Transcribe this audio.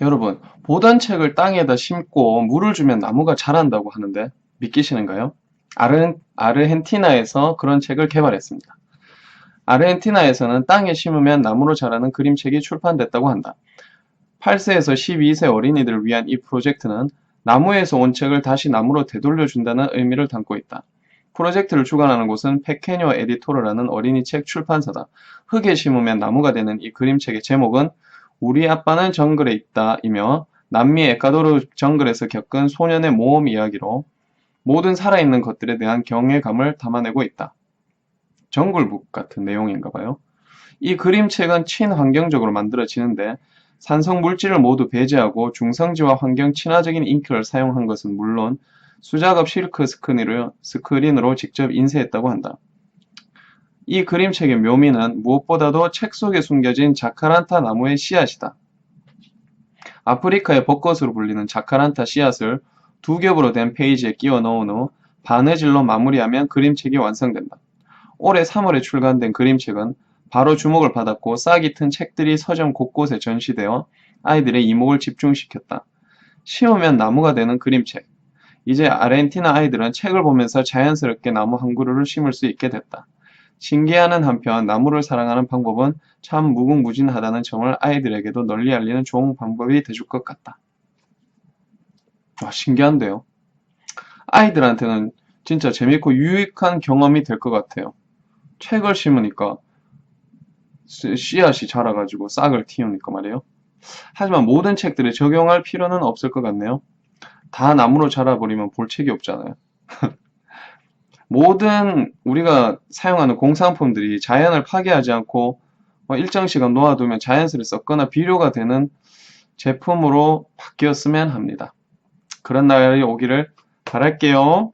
여러분, 보던 책을 땅에다 심고 물을 주면 나무가 자란다고 하는데 믿기시는가요? 아르, 아르헨티나에서 그런 책을 개발했습니다. 아르헨티나에서는 땅에 심으면 나무로 자라는 그림책이 출판됐다고 한다. 8세에서 12세 어린이들을 위한 이 프로젝트는 나무에서 온 책을 다시 나무로 되돌려준다는 의미를 담고 있다. 프로젝트를 주관하는 곳은 페케뇨 에디토르라는 어린이 책 출판사다. 흙에 심으면 나무가 되는 이 그림책의 제목은 우리 아빠는 정글에 있다 이며 남미 에콰도르 정글에서 겪은 소년의 모험 이야기로 모든 살아있는 것들에 대한 경외감을 담아내고 있다. 정글북 같은 내용인가 봐요. 이 그림책은 친환경적으로 만들어지는데 산성 물질을 모두 배제하고 중성지와 환경 친화적인 잉크를 사용한 것은 물론 수작업 실크 스크린으로 직접 인쇄했다고 한다. 이 그림책의 묘미는 무엇보다도 책 속에 숨겨진 자카란타 나무의 씨앗이다. 아프리카의 벚꽃으로 불리는 자카란타 씨앗을 두 겹으로 된 페이지에 끼워 넣은 후 바느질로 마무리하면 그림책이 완성된다. 올해 3월에 출간된 그림책은 바로 주목을 받았고 싹이 튼 책들이 서점 곳곳에 전시되어 아이들의 이목을 집중시켰다. 심으면 나무가 되는 그림책. 이제 아르헨티나 아이들은 책을 보면서 자연스럽게 나무 한 그루를 심을 수 있게 됐다. 신기하는 한편 나무를 사랑하는 방법은 참 무궁무진하다는 점을 아이들에게도 널리 알리는 좋은 방법이 돼줄 것 같다. 와, 신기한데요. 아이들한테는 진짜 재밌고 유익한 경험이 될 것 같아요. 책을 심으니까 씨- 씨앗이 자라가지고 싹을 틔우니까 말이에요. 하지만 모든 책들에 적용할 필요는 없을 것 같네요. 다 나무로 자라버리면 볼 책이 없잖아요. 모든 우리가 사용하는 공산품들이 자연을 파괴하지 않고 뭐 일정 시간 놓아두면 자연스레 썩거나 비료가 되는 제품으로 바뀌었으면 합니다. 그런 날이 오기를 바랄게요.